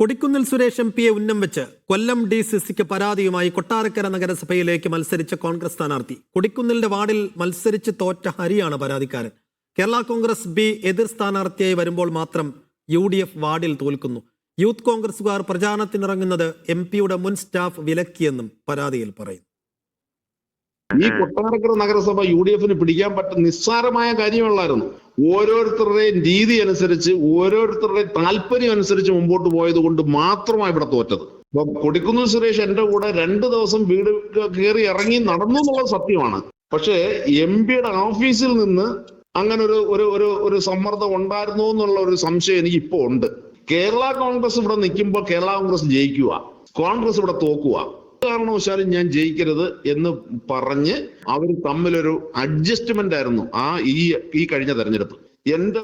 Kodikunnil Suresh M പിയെ ഉന്നം വെച്ച് കൊല്ലം ഡി സി സിക്ക് പരാതിയുമായി കൊട്ടാരക്കര നഗരസഭയിലേക്ക് മത്സരിച്ച കോൺഗ്രസ് സ്ഥാനാർത്ഥി. കൊടിക്കുന്നിലിന്റെ വാർഡിൽ മത്സരിച്ച് തോറ്റ ഹരിയാണ് പരാതിക്കാരൻ. കേരള കോൺഗ്രസ് ബി എതിർ സ്ഥാനാർത്ഥിയായി വരുമ്പോൾ മാത്രം യു ഡി എഫ് വാർഡിൽ തോൽക്കുന്നു. യൂത്ത് കോൺഗ്രസുകാർ പ്രചാരണത്തിനിറങ്ങുന്നത് എം പിയുടെ മുൻ സ്റ്റാഫ് വിലക്കിയെന്നും പരാതിയിൽ പറയുന്നു. ഈ കൊട്ടാരക്കര നഗരസഭ യു ഡി എഫിന് പിടിക്കാൻ പറ്റുന്ന നിസ്സാരമായ കാര്യമുള്ളായിരുന്നു. ഓരോരുത്തരുടെയും രീതി അനുസരിച്ച് ഓരോരുത്തരുടെയും താല്പര്യം അനുസരിച്ച് മുമ്പോട്ട് പോയത് കൊണ്ട് മാത്രമാണ് ഇവിടെ തോറ്റത്. ഇപ്പൊ കൊടിക്കുന്നിൽ സുരേഷ് എന്റെ കൂടെ രണ്ട് ദിവസം വീട് കയറി ഇറങ്ങി നടന്നു എന്നുള്ളത് സത്യമാണ്. പക്ഷേ എം പിയുടെ ഓഫീസിൽ നിന്ന് അങ്ങനെ ഒരു ഒരു ഒരു ഒരു സമ്മർദ്ദം ഉണ്ടായിരുന്നു എന്നുള്ള ഒരു സംശയം എനിക്ക് ഇപ്പോ ഉണ്ട്. കേരള കോൺഗ്രസ് ഇവിടെ നിൽക്കുമ്പോൾ കേരള കോൺഗ്രസ് ജയിക്കുക. കോൺഗ്രസ് ഇവിടെ തോക്കുക. കാരണവശാലും ഞാൻ ജയിക്കരുത് എന്ന് പറഞ്ഞ് അവർ തമ്മിലൊരു അഡ്ജസ്റ്റ്മെന്റ് ആയിരുന്നു ആ ഈ ഈ കഴിഞ്ഞ തെരഞ്ഞെടുപ്പ്. എന്റെ